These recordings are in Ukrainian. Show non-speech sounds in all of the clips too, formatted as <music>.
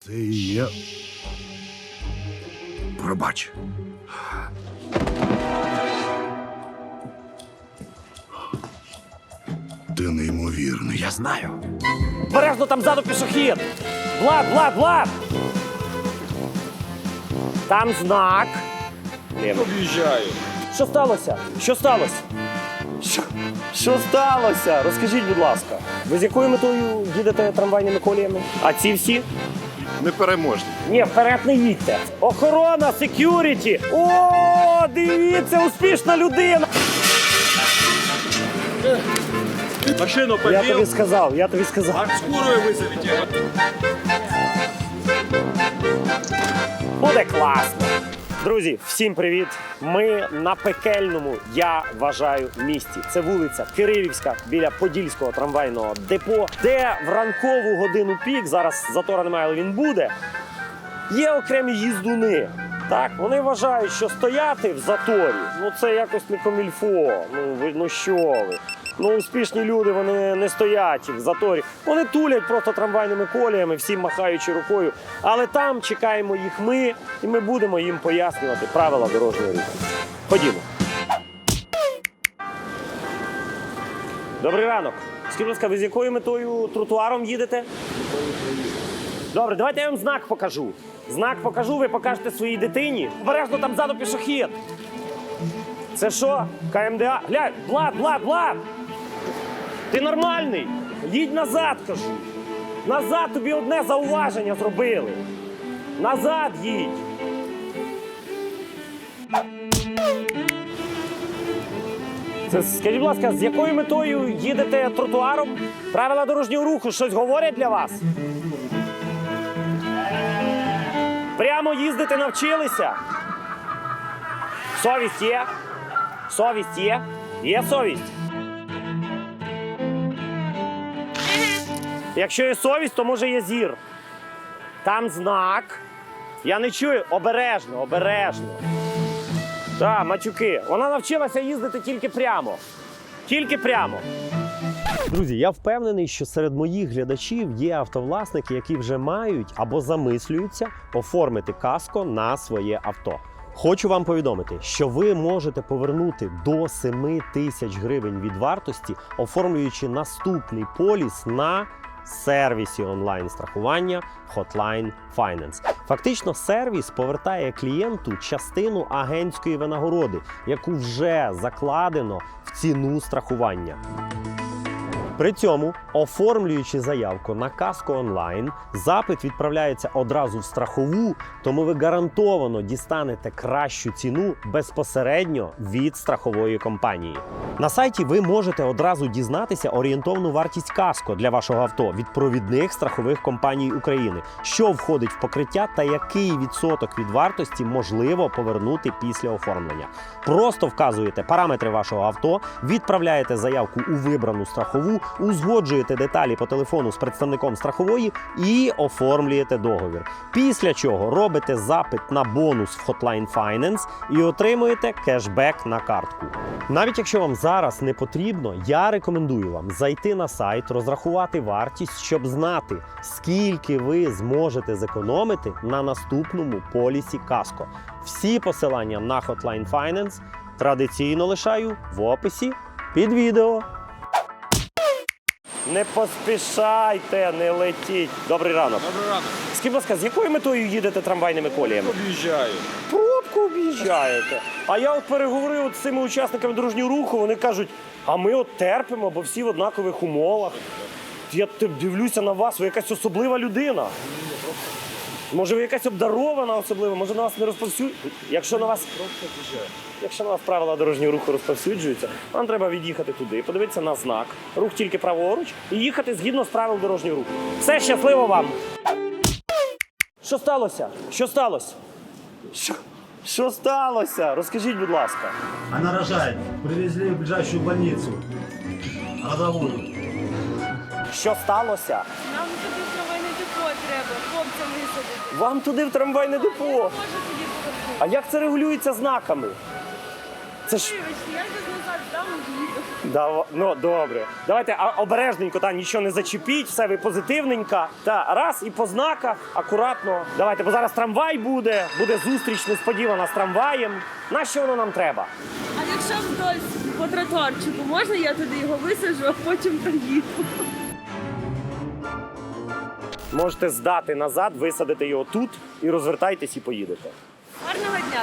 Це і я. Пробач. Ти неймовірний. Я знаю. Бережно там ззаду пішохід. Влад, Влад, Влад! Там знак. Об'їжджаю. Що сталося? Що сталося? Що, що сталося? Розкажіть, будь ласка. Ви з якою метою їдете трамвайними коліями? А ці всі? Непереможний. Ні, вперед не їдьте. Охорона, секюріті. О, дивіться, успішна людина. Машину Я тобі сказав, я тобі сказав. скорую вызовите. Буде класно. Друзі, всім привіт! Ми на пекельному, я вважаю, місті. Це вулиця Кирилівська біля Подільського трамвайного депо, де в ранкову годину пік, зараз затора немає, але він буде. Є окремі їздуни. Так, вони вважають, що стояти в заторі, ну це якось не комільфо. Ну ви ну що ви? Ну, успішні люди вони не стоять в заторі. Вони тулять просто трамвайними коліями, всім махаючи рукою. Але там чекаємо їх ми, і ми будемо їм пояснювати правила дорожнього руху. Ходімо. Добрий ранок. Скажіть, ласка, ви з якою метою тротуаром їдете? Добре, давайте я вам знак покажу. Знак покажу, ви покажете своїй дитині. Обережно там ззаду пішохід. Це що? КМДА? Глянь, Влад, Влад, Влад! Ти нормальний? Їдь назад, кажу. Назад тобі одне зауваження зробили. Назад їдь. Це скажіть, будь ласка, з якою метою їдете тротуаром? Правила дорожнього руху щось говорять для вас? Прямо їздити навчилися? Совість є? Совість є? Є совість? Якщо є совість, то може є зір. Там знак. Я не чую. Обережно, обережно. Так, матюки. Вона навчилася їздити тільки прямо. Тільки прямо. Друзі, я впевнений, що серед моїх глядачів є автовласники, які вже мають або замислюються оформити каско на своє авто. Хочу вам повідомити, що ви можете повернути до 7 тисяч гривень від вартості, оформлюючи наступний поліс на сервісі онлайн страхування Hotline Finance. Фактично, сервіс повертає клієнту частину агентської винагороди, яку вже закладено в ціну страхування. При цьому, оформлюючи заявку на каско онлайн, запит відправляється одразу в страхову, тому ви гарантовано дістанете кращу ціну безпосередньо від страхової компанії. На сайті ви можете одразу дізнатися орієнтовну вартість каско для вашого авто від провідних страхових компаній України, що входить в покриття та який відсоток від вартості можливо повернути після оформлення. Просто вказуєте параметри вашого авто, відправляєте заявку у вибрану страхову, узгоджуєте деталі по телефону з представником страхової і оформлюєте договір. Після чого робите запит на бонус в Hotline Finance і отримуєте кешбек на картку. Навіть якщо вам зараз не потрібно, я рекомендую вам зайти на сайт, розрахувати вартість, щоб знати, скільки ви зможете зекономити на наступному полісі каско. Всі посилання на Hotline Finance традиційно лишаю в описі під відео. Не поспішайте, не летіть. Добрий ранок. Добрий ранок. Скажіть, будь ласка, з якою метою їдете трамвайними коліями? Об'їжджаю. Пробку об'їжджаєте. А я от переговорив от з цими учасниками дорожнього руху, вони кажуть, а ми от терпимо, бо всі в однакових умовах. Я дивлюся на вас, ви якась особлива людина. Може, ви якась обдарована особлива, може на вас не розповсюджують. Якщо на вас Якщо на вас правила дорожнього руху розповсюджуються, вам треба від'їхати туди, подивитися на знак, рух тільки праворуч і їхати згідно з правил дорожнього руху. Все щасливо вам. Що сталося? Що сталося? Що, що сталося? Розкажіть, будь ласка. Она рожает. Привезли в ближайшую больницу. Родовую. Що сталося? Нам туди депо треба, хлопцям висадити. Вам туди в трамвайне депо. Може тоді. А як це регулюється знаками? Це ж Вибачте, я зараз назад дам їду. Да, ну добре. Давайте а, обережненько, та нічого не зачепіть, все ви позитивненько. Та раз і по знаках, акуратно. Давайте, бо зараз трамвай буде, буде зустріч несподівана з трамваєм. На що воно нам треба? А якщо вдоль по тротуарчику, можна я туди його висаджу, а потім проїду? Можете здати назад, висадити його тут і розвертайтесь і поїдете. Гарного дня!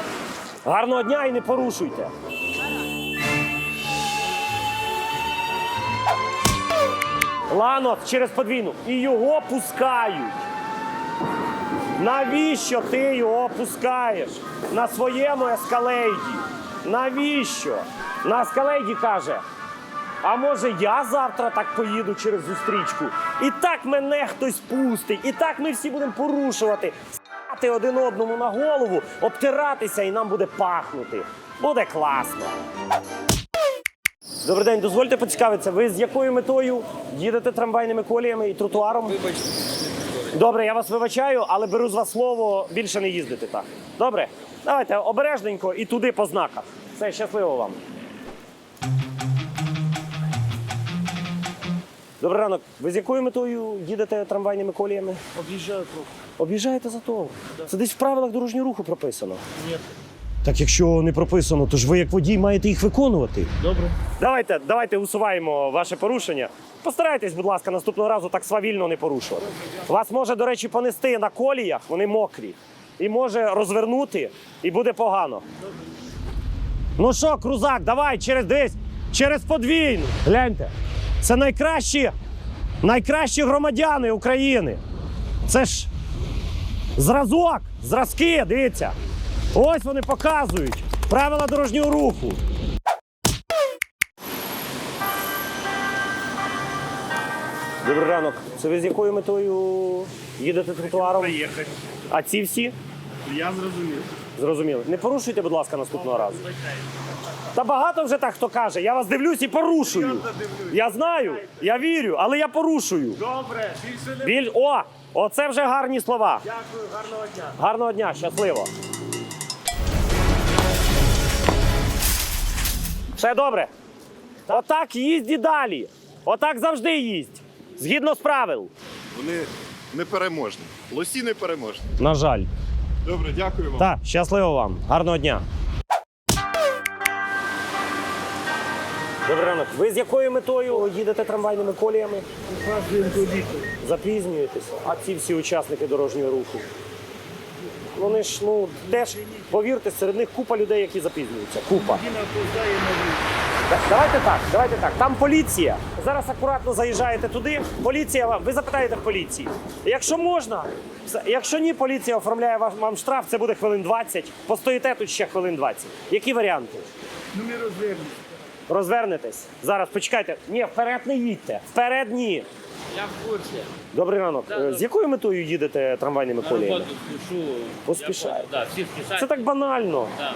Гарного дня і не порушуйте. Ланос через подвійну. І його пускають. Навіщо ти його пускаєш на своєму ескалейді? Навіщо? На ескалейді каже. А може я завтра так поїду через зустрічку? І так мене хтось пустить, і так ми всі будемо порушувати, ссати один одному на голову, обтиратися, і нам буде пахнути. Буде класно. Добрий день, дозвольте поцікавитися. Ви з якою метою їдете трамвайними коліями і тротуаром? Добре, я вас вибачаю, але беру з вас слово більше не їздити так. Добре? Давайте обережненько і туди по знаках. Все, щасливо вам. Добрий ранок. Ви з якою метою їдете трамвайними коліями? Объезжаю круг. Об'їжджаєте за того. Це десь в правилах дорожнього руху прописано. Ні. Так якщо не прописано, то ж ви як водій маєте їх виконувати. Добре. Давайте, давайте усуваємо ваше порушення. Постарайтесь, будь ласка, наступного разу так свавільно не порушувати. Вас може, до речі, понести на коліях, вони мокрі. І може розвернути, і буде погано. Ну що, крузак, давай через десь, через подвійну. Гляньте, це найкращі, найкращі громадяни України. Це ж зразок, зразки, дивіться. Ось вони показують правила дорожнього руху. Добрий ранок. Це ви з якою метою їдете тротуаром? Поехать. А ці всі? Я зрозумів. Зрозуміли. Не порушуйте, будь ласка, наступного разу. Та багато вже так хто каже. Я вас дивлюсь і порушую. Я знаю, я вірю, але я порушую. Добре, більше не Біль... О! Оце вже гарні слова. дякую, гарного дня. Гарного дня, щасливо. Все добре. Отак їзді далі. Отак завжди їздь. Згідно з правил. Вони непереможні. Лосі непереможні. На жаль. Добре, дякую вам. Так, щасливо вам. Гарного дня. Добрий ранок. Ви з якою метою їдете трамвайними коліями? Запізнюєтесь. А ці всі учасники дорожнього руху. Вони ж, ну, теж, повірте, серед них купа людей, які запізнюються. Купа. Давайте так, давайте так. Там поліція. Зараз акуратно заїжджаєте туди. Поліція вам, ви запитаєте в поліції. Якщо можна, якщо ні, поліція оформляє вам штраф, це буде хвилин 20. Постоїте тут ще хвилин 20. Які варіанти? Ну не розвернусь. Розвернетесь. Зараз почекайте. Ні, вперед не їдьте. Вперед ні. Я в курсі. Добрий ранок. Е, З якою метою їдете трамвайними На коліями? роботу спішу. Поспішаю. Я, да, всі спішають. Це так банально. Да.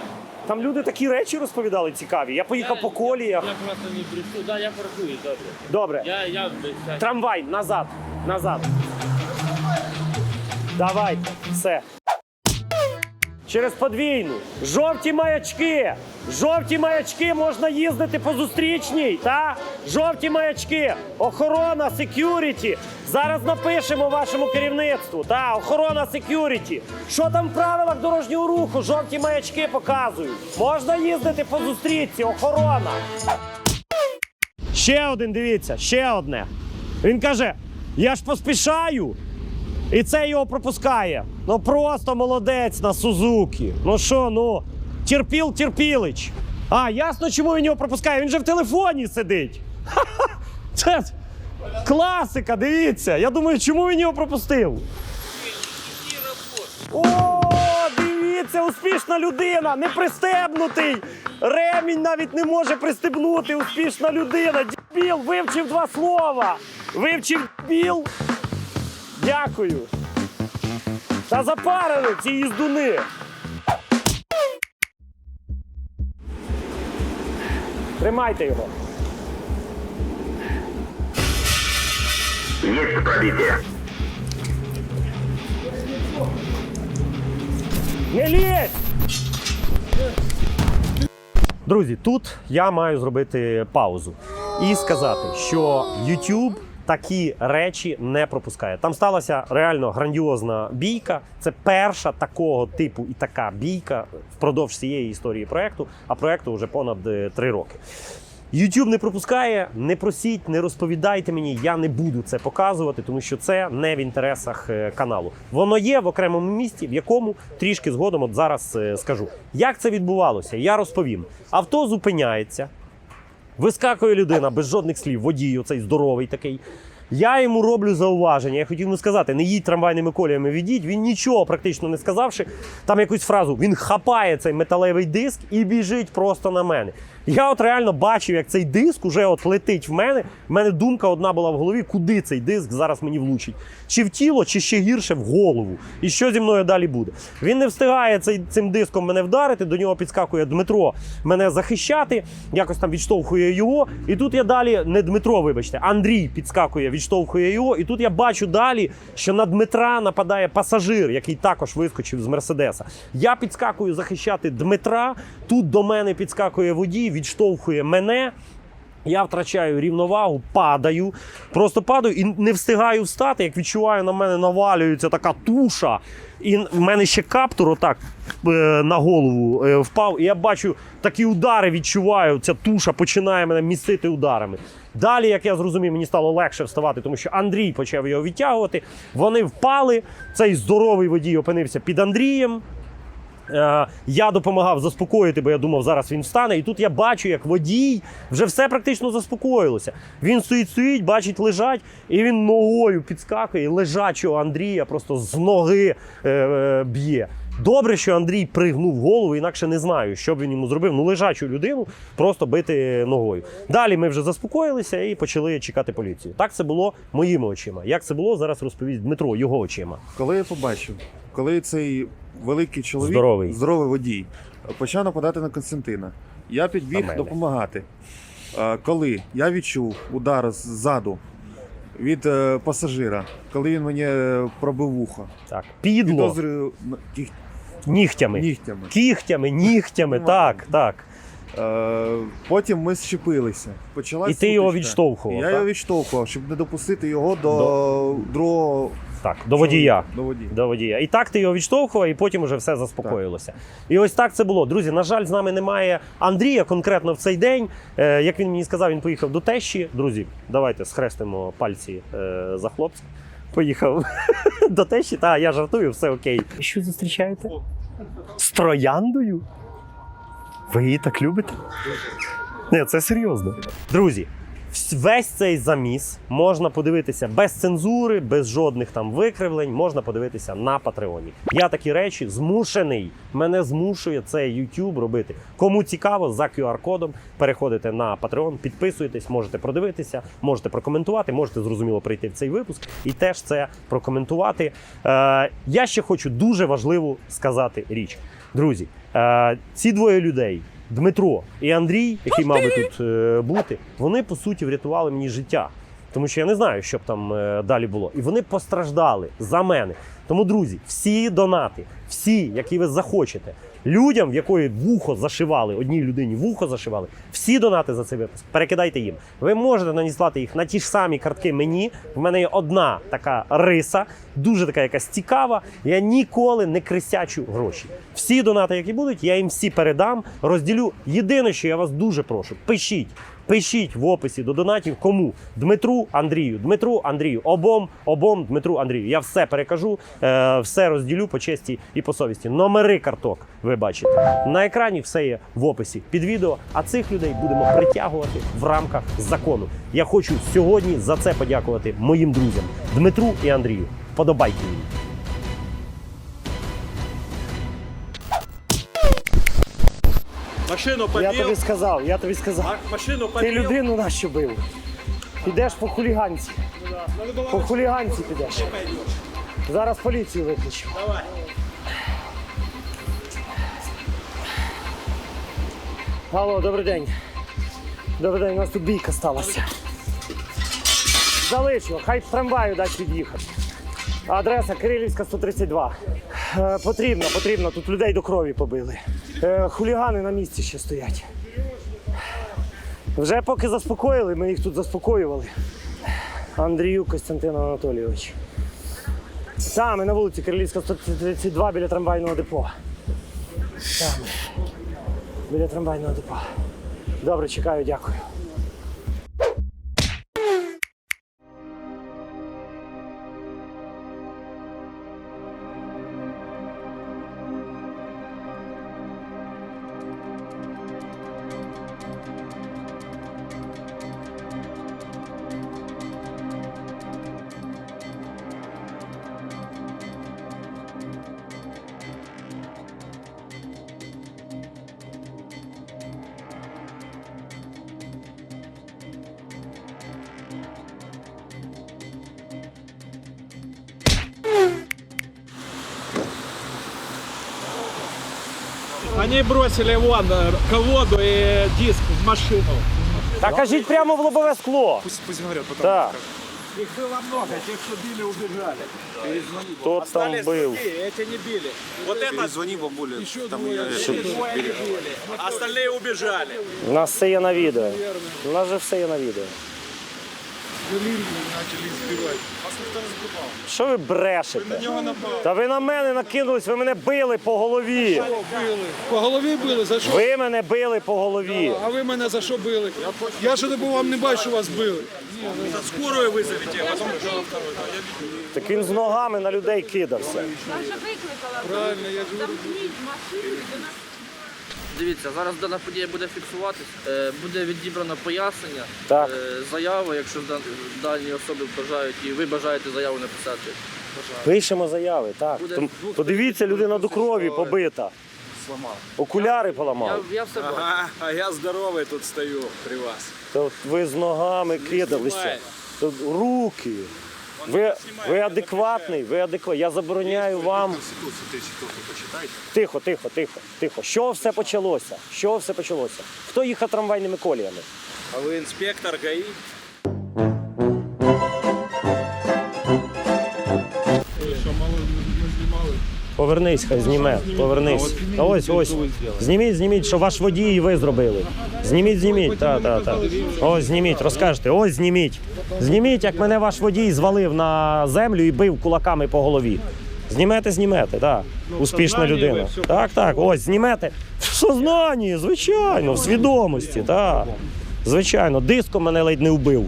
Там люди такі речі розповідали цікаві. Я поїхав по коліях. Я, я просто не прийшов. Да, я паркую, добре. Добре. Я, я, я, Трамвай назад. Назад. Давайте. Все. Через подвійну. Жовті маячки. Жовті маячки можна їздити по зустрічній. Та? Жовті маячки. Охорона, секюріті. Зараз напишемо вашому керівництву. Та, охорона секюріті. Що там в правилах дорожнього руху? Жовті маячки показують. Можна їздити по зустрічці. Охорона. Ще один, дивіться, ще одне. Він каже: я ж поспішаю. І це його пропускає. Ну просто молодець на Сузукі. Ну що, ну, терпіл терпілич. А, ясно, чому він його пропускає. Він же в телефоні сидить. Ха-ха! <laughs> Це класика, дивіться. Я думаю, чому він його пропустив? О, дивіться, успішна людина, не пристебнутий. Ремінь навіть не може пристебнути. Успішна людина. Дібіл, вивчив два слова. Вивчив дібіл. Дякую. Та запарили ці їздуни. Тримайте його. Есть пробитие. Не лізь! Друзі, тут я маю зробити паузу і сказати, що YouTube такі речі не пропускає. Там сталася реально грандіозна бійка. Це перша такого типу і така бійка впродовж цієї історії проекту, а проекту вже понад е, три роки. YouTube не пропускає, не просіть, не розповідайте мені, я не буду це показувати, тому що це не в інтересах е, каналу. Воно є в окремому місці, в якому трішки згодом от зараз е, скажу. Як це відбувалося, я розповім. Авто зупиняється, вискакує людина без жодних слів, водій, оцей здоровий такий. Я йому роблю зауваження. Я хотів йому сказати, не їдь трамвайними коліями, відійдь. Він нічого практично не сказавши. Там якусь фразу він хапає цей металевий диск і біжить просто на мене. Я от реально бачив, як цей диск уже от летить в мене. У мене думка одна була в голові, куди цей диск зараз мені влучить. Чи в тіло, чи ще гірше в голову. І що зі мною далі буде. Він не встигає цей, цим диском мене вдарити. До нього підскакує Дмитро мене захищати, якось там відштовхує його. І тут я далі, не Дмитро, вибачте, Андрій підскакує, відштовхує його. І тут я бачу далі, що на Дмитра нападає пасажир, який також вискочив з Мерседеса. Я підскакую захищати Дмитра. Тут до мене підскакує водій, відштовхує мене. Я втрачаю рівновагу, падаю, просто падаю і не встигаю встати. Як відчуваю, на мене навалюється така туша. І в мене ще каптур отак е, на голову е, впав. І я бачу такі удари, відчуваю. Ця туша починає мене містити ударами. Далі, як я зрозумів, мені стало легше вставати, тому що Андрій почав його відтягувати. Вони впали. Цей здоровий водій опинився під Андрієм. Е, Я допомагав заспокоїти, бо я думав, зараз він встане. І тут я бачу, як водій вже все практично заспокоїлося. Він стоїть, стоїть, бачить, лежать, і він ногою підскакує, лежачого Андрія просто з ноги е, е, б'є. Добре, що Андрій пригнув голову, інакше не знаю, що б він йому зробив. Ну, лежачу людину просто бити ногою. Далі ми вже заспокоїлися і почали чекати поліцію. Так це було моїми очима. Як це було, зараз розповість Дмитро його очима. Коли я побачив, коли цей великий чоловік, Здоровий. здоровий водій, почав нападати на Константина, я підбіг допомагати. Коли я відчув удар ззаду від е, пасажира, коли він мені е, пробив вухо, Так, підло підозрюю нігтями. нігтями. Кігтями, нігтями, так, так. Е, Потім ми щепилися. Почалась І ти його сутичка. відштовхував, Я так? його відштовхував, щоб не допустити його до, другого Так, до водія. До водія. До водія. І так ти його відштовхував, і потім уже все заспокоїлося. І ось так це було. Друзі, на жаль, з нами немає Андрія конкретно в цей день. Е, як він мені сказав, він поїхав до тещі. Друзі, давайте схрестимо пальці е, за хлопця. Поїхав <laughs> до тещі. Та я жартую, все окей. Що зустрічаєте? З трояндою? Ви її так любите? Ні, це серйозно. Друзі, весь цей заміс можна подивитися без цензури, без жодних там викривлень, можна подивитися на Патреоні. Я такі речі змушений. Мене змушує цей YouTube робити. Кому цікаво, за QR-кодом переходите на Patreon, підписуєтесь, можете продивитися, можете прокоментувати, можете зрозуміло прийти в цей випуск і теж це прокоментувати. Е, я ще хочу дуже важливу сказати річ. Друзі, е, ці двоє людей. Дмитро і Андрій, який мав би тут е, бути, вони по суті врятували мені життя. Тому що я не знаю, що б там е, далі було. І вони постраждали за мене. Тому, друзі, всі донати, всі, які ви захочете, людям, в якої вухо зашивали, одній людині вухо зашивали, всі донати за цей випуск, перекидайте їм. Ви можете надіслати їх на ті ж самі картки мені. В мене є одна така риса, дуже така якась цікава. Я ніколи не крисячу гроші. Всі донати, які будуть, я їм всі передам, розділю. Єдине, що я вас дуже прошу, пишіть. Пишіть в описі до донатів кому Дмитру Андрію, Дмитру Андрію, обом, обом Дмитру Андрію. Я все перекажу, е, все розділю по честі і по совісті. Номери карток ви бачите на екрані. Все є в описі під відео. А цих людей будемо притягувати в рамках закону. Я хочу сьогодні за це подякувати моїм друзям Дмитру і Андрію. Подобайте їм. Машину Я тобі сказав, я тобі сказав. машину Ти людину нащо бив. Підеш по хуліганці. По хуліганці підеш. Зараз поліцію викличу. Алло, добрий день. Добрий день, у нас тут бійка сталася. Залиш його, хай трамваю дасть під'їхати. Адреса Кирилівська 132. Е, потрібно, потрібно. Тут людей до крові побили. Е, хулігани на місці ще стоять. Вже поки заспокоїли, ми їх тут заспокоювали. Андрію Костянтин Анатолійович. Саме на вулиці Кирилівська 132 біля трамвайного депо. Саме. Біля трамвайного депо. Добре, чекаю, дякую. бросили вон э, колоду и диск в машину. Та кажіть прямо в лобове скло. Пусть, пусть говорят, потом Так. Их было много, тех, что били, убежали. Хто там бив? Эти не били. Вот это Звони бабуле. еще двое, двое не били. А Остальные убежали. У нас все є на відео. У нас же все є на відео. Що ви брешете? Та ви на мене накинулись, ви мене били по голові. По голові били, за що? Ви мене били по голові. А ви мене за що били? Я ж не вам не бачу, що вас били. Скорую визовіть. Так він з ногами на людей кидався. Наша викликала. Правильно, я ж Замкніть машину до нас. Дивіться, зараз дана подія буде фіксуватись, е, буде відібрано пояснення, Так. е, заява, якщо дан- дані особи бажають і ви бажаєте заяву написати. Пишемо заяви, так. Буде Том- двох Подивіться, людина до крові побита. Окуляри Я, поламав. я все бачу. Ага, а я здоровий тут стою при вас. Та ви з ногами кидалися. знімає. Руки. Ви, ви адекватний, ви адекватний. Я забороняю вам. Тихо, тихо, тихо, тихо. Що все почалося? Що все почалося? Хто їхав трамвайними коліями? А ви інспектор ГАІ? Повернись, хай зніме. Повернись. Та ось, ось. Зніміть, зніміть, що ваш водій і ви зробили. Зніміть, зніміть. Так, так, так. Ось зніміть, розкажете. Ось зніміть. Зніміть, як мене ваш водій звалив на землю і бив кулаками по голові. Знімете, знімете, так. Успішна людина. Так, так, ось знімете. В сознанні, звичайно, в свідомості, так. Звичайно, диском мене ледь не вбив.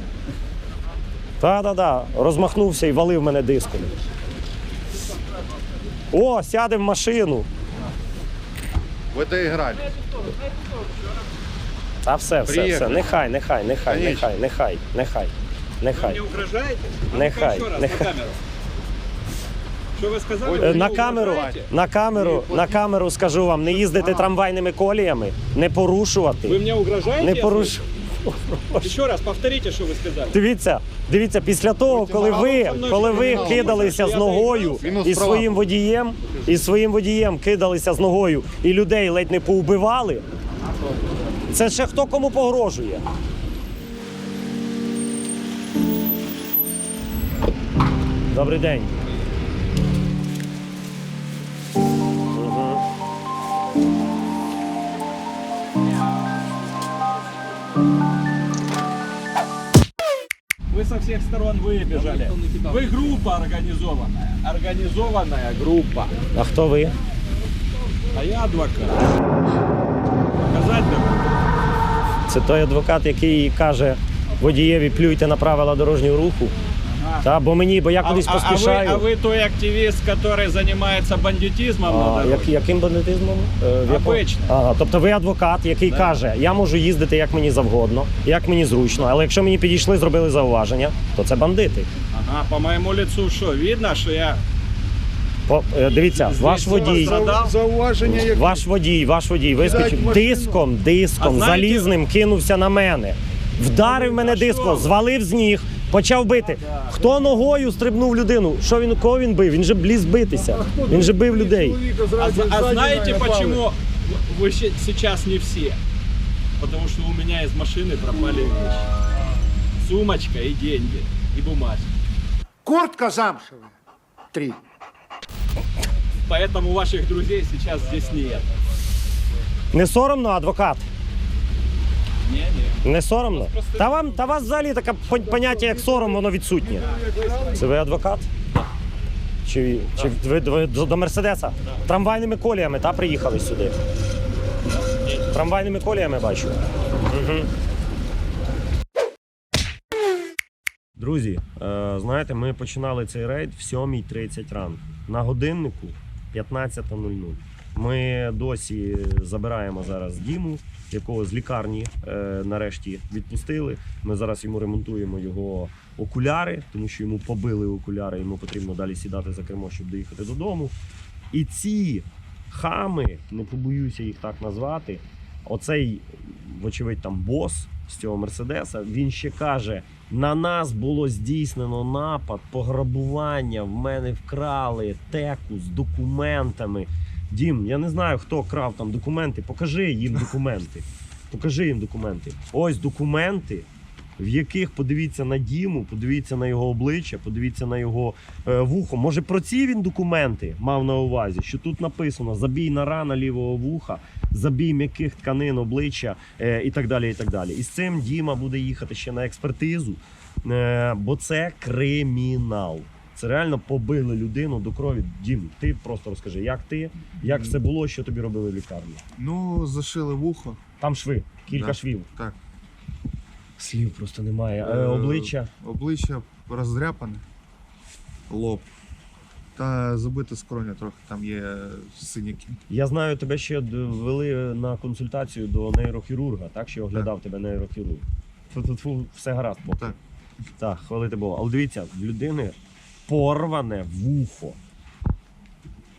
Так. Розмахнувся і валив мене диском. О, сяде в машину. Ви доіграли. Та все, все, все. Приїхали. Нехай, нехай, нехай, Конечно. нехай, нехай, нехай, нехай. угрожаєте? Нехай, Ще раз, нехай. на камеру. Що ви сказали? Е, На камеру, на камеру, на камеру скажу вам, не їздити трамвайними коліями, не Ви порушувати. мені угрожаєте? Не поруш... <laughs> Ще раз, повторіть, що ви сказали. Дивіться, дивіться, після того, коли ви, коли ви кидалися з ногою і своїм водієм, і своїм водієм кидалися з ногою і людей ледь не поубивали. Це ще хто кому погрожує? Добрий день. Всех сторон выбежали. Вы группа организованная. Организованная группа. А хто ви? А я адвокат. Показать документ? Це той адвокат, який каже водієві плюйте на правила дорожнього руху. Та, бо мені, бо я кудись а, а, поспішаю. вы, а вы той активист, который занимается бандитизмом на А, дороге? як, яким бандитизмом? Е, в якому- Обичним. Ага, тобто ви адвокат, який каже, я можу їздити як мені завгодно, як мені зручно, але якщо мені підійшли, зробили зауваження, то це бандити. Ага, по моему лицу что, видно, что я По, е, дивіться, ваш водій, пострадал? Зауваження як ваш водій, ваш водій вискочив машину. диском, диском, А знаєте- залізним кинувся на мене. Вдарив мене диском, звалив з ніг, почав бити. Хто ногою стрибнув людину? Що він кого він бив? Він же бліз битися. Він же бив людей. А, за- а знаете, почему вы щи- сейчас не все? Потому что у меня из машины пропали вещи. Сумочка и деньги, и бумажки. Куртка замшева. Три. Поэтому ваших друзей сейчас здесь нет. Не соромно, адвокат? Не соромно? Та вам та вас взагалі таке поняття, як сором, воно відсутнє. Це ви адвокат? Чи, чи ви, ви до, Мерседеса? Трамвайними коліями та приїхали сюди. Трамвайними коліями бачу. Друзі, е, знаєте, ми починали цей рейд в 7.30 ранку. На годиннику 15.00. Ми досі забираємо зараз Діму, якого з лікарні е, нарешті відпустили. Ми зараз йому ремонтуємо його окуляри, тому що йому побили окуляри, йому потрібно далі сідати за кермо, щоб доїхати додому. І ці хами, не побоюся їх так назвати, оцей, вочевидь, там бос з цього мерседеса, він ще каже: на нас було здійснено напад, пограбування, в мене вкрали теку з документами. Дім, я не знаю, хто крав там документи. Покажи їм документи. Покажи їм документи. Ось документи, в яких подивіться на Діму, подивіться на його обличчя, подивіться на його е, вухо. Може, про ці він документи мав на увазі, що тут написано забійна рана лівого вуха, забій м'яких тканин обличчя е, і так далі. І так далі. І з цим Діма буде їхати ще на експертизу, е, бо це кримінал. Це реально побили людину до крові. Дім, ти просто розкажи, як ти, як все було, що тобі робили в лікарні? Ну, зашили вухо. Там шви, кілька Да. швів. Так. Слів просто немає. Е, Е, обличчя. Обличчя роздряпане, лоб. Та забите скроня трохи, там є синяки. Я знаю, тебе ще д- вели на консультацію до нейрохірурга, так? Що оглядав тебе нейрохірург. Фу-фу-фу, все гаразд, поки. Так. Так, хвалити Бога. Але дивіться, в людини порване вухо.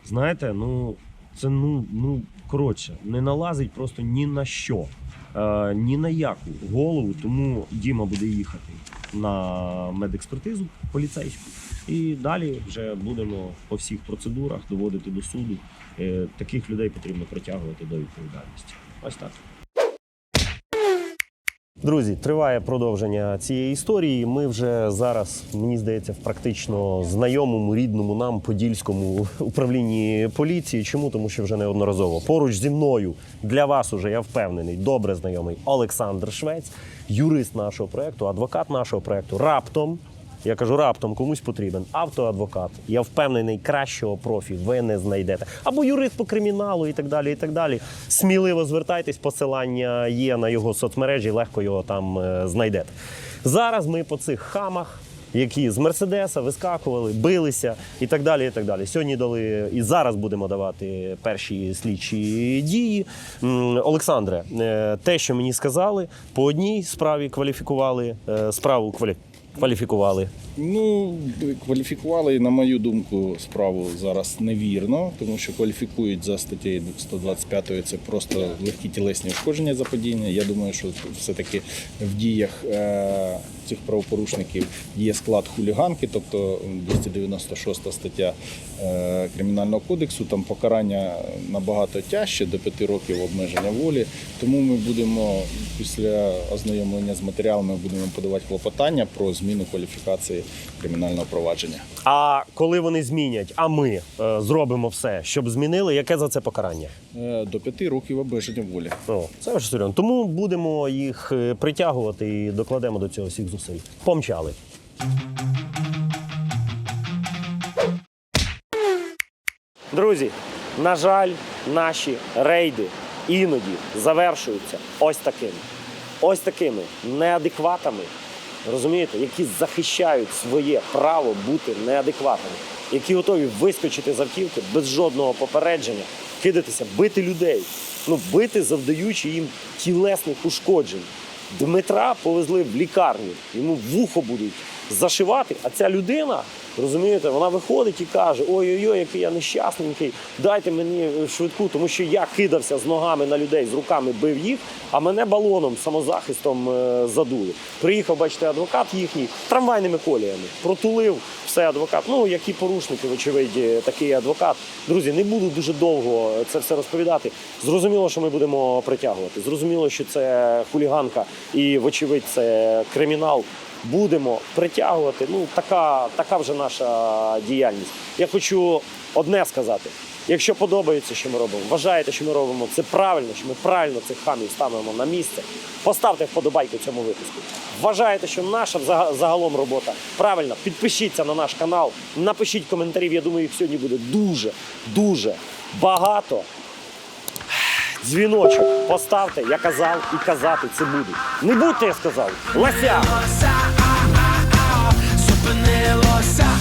Знаєте, ну це ну, ну коротше, не налазить просто ні на що, е, ні на яку голову. Тому Діма буде їхати на медекспертизу поліцейську. І далі вже будемо по всіх процедурах доводити до суду. Е, таких людей потрібно притягувати до відповідальності. Ось так. Друзі, триває продовження цієї історії. Ми вже зараз, мені здається, в практично знайомому, рідному нам подільському управлінні поліції. Чому? Тому що вже неодноразово поруч зі мною для вас уже я впевнений, добре знайомий Олександр Швець, юрист нашого проекту, адвокат нашого проекту. Раптом я кажу, раптом комусь потрібен автоадвокат. Я впевнений, кращого профі ви не знайдете. Або юрист по криміналу і так далі. і так далі. Сміливо звертайтесь, посилання є на його соцмережі, легко його там е, знайдете. Зараз ми по цих хамах. Які з Мерседеса вискакували, билися і так далі. і так далі. Сьогодні дали і зараз будемо давати перші слідчі дії. Олександре, е, те, що мені сказали, по одній справі кваліфікували е, справу квалі... кваліфікували. Ну, кваліфікували, на мою думку, справу зараз невірно, тому що кваліфікують за статтею 125 це просто легкі тілесні ушкодження заподіяння. Я думаю, що все-таки в діях е, цих правопорушників є склад хуліганки, тобто 296 стаття е, Кримінального кодексу, там покарання набагато тяжче, до 5 років обмеження волі. Тому ми будемо після ознайомлення з матеріалами будемо подавати клопотання про зміну кваліфікації кримінального провадження. А коли вони змінять, а ми е, зробимо все, щоб змінили, яке за це покарання? Е, До 5 років обмеження волі. О, це вже серйозно. Тому будемо їх е, притягувати і докладемо до цього всіх зусиль. Помчали. Друзі, на жаль, наші рейди іноді завершуються ось такими. Ось такими неадекватами, розумієте, які захищають своє право бути неадекватними, які готові вискочити з автівки без жодного попередження, кидатися, бити людей, ну бити, завдаючи їм тілесних ушкоджень. Дмитра повезли в лікарню, йому вухо будуть зашивати, а ця людина, розумієте, вона виходить і каже: Ой-ой-ой, який я нещасненький, дайте мені швидку, тому що я кидався з ногами на людей, з руками бив їх, а мене балоном, самозахистом е, задули. Приїхав, бачите, адвокат їхній трамвайними коліями, протулив все адвокат. Ну, які порушники, вочевидь, такий адвокат. Друзі, не буду дуже довго це все розповідати. Зрозуміло, що ми будемо притягувати. Зрозуміло, що це хуліганка і, вочевидь, це кримінал. Будемо притягувати. Ну, така, така вже наша діяльність. Я хочу одне сказати: Якщо подобається, що ми робимо, вважаєте, що ми робимо це правильно, що ми правильно цих хамів ставимо на місце, поставте вподобайку цьому випуску. Вважаєте, що наша загалом робота правильна, підпишіться на наш канал, напишіть коментарів. Я думаю, їх сьогодні буде дуже, дуже багато дзвіночок поставте, я казав і казати це буду. Не будьте, я сказав, лася! Зупинилося.